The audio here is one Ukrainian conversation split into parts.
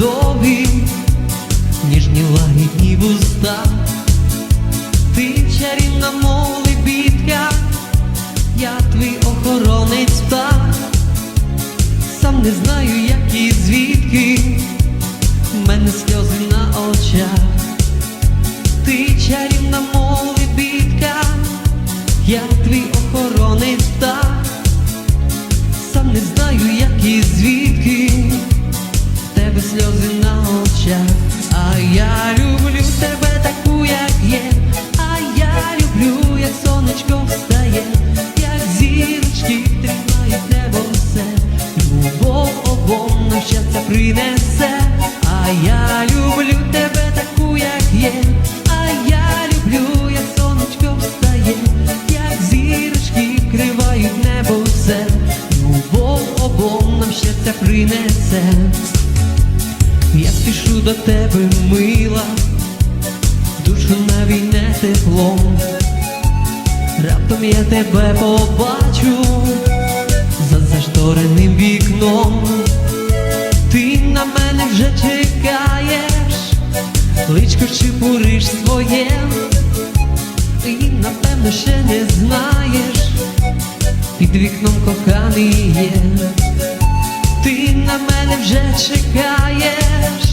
довгі, ніжні лагідні вуста, ти чарівна мов лебідка, я твій охоронець птах, сам не знаю, як і звідки, в мене сльози на очах, ти чарівна мов лебідка, я твій охоронець я люблю тебе таку, як є, а я люблю, як сонечко встає, як зірочки тримають небо все, любов обом нам щастя принесе, а я люблю тебе таку, як є, а я люблю, як сонечко встає, як зірочки вкривають небо все, любов обом нам щастя принесе. До тебе, мила, душу навійне теплом, раптом я тебе побачу за заштореним вікном, ти на мене вже чекаєш, личко чепуриш своє, ти напевно ще не знаєш, під вікном коханий є. Ти на мене вже чекаєш,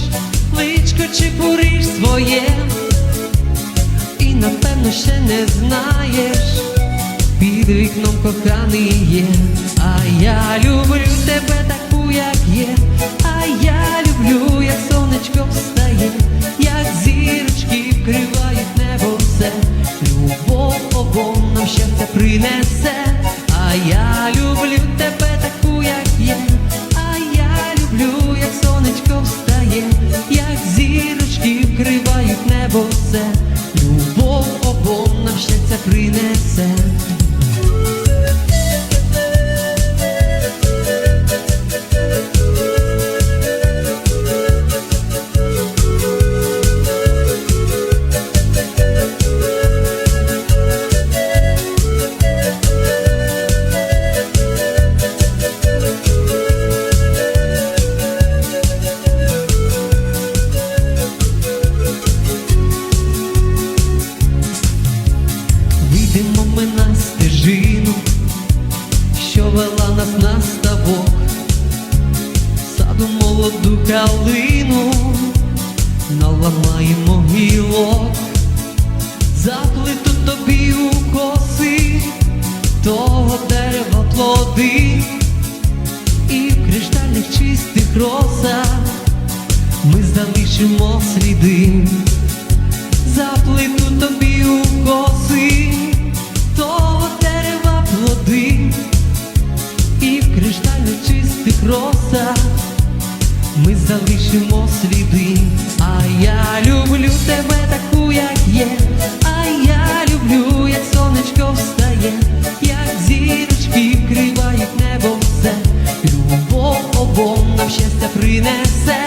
чепуриш своє, і напевно ще не знаєш, під вікном коханий є, а я люблю тебе таку, як є, а я люблю, як сонечко встає, як зірочки вкривають небо все, любов обом нам щастя принесе, а я люблю тебе таку, як є, нам принесе. Вийдемо ми на стежину, що вела нас на ставок, саду молоду калину, наламаємо гілок, заплету тобі у коси, того дерева плоди, і в криштальних чистих росах ми залишимо сліди. Заплету тобі у коси, залишимо сліди, а я люблю тебе таку, як є, а я люблю, як сонечко встає, як зірочки вкривають небо все, любов обом нам щастя принесе.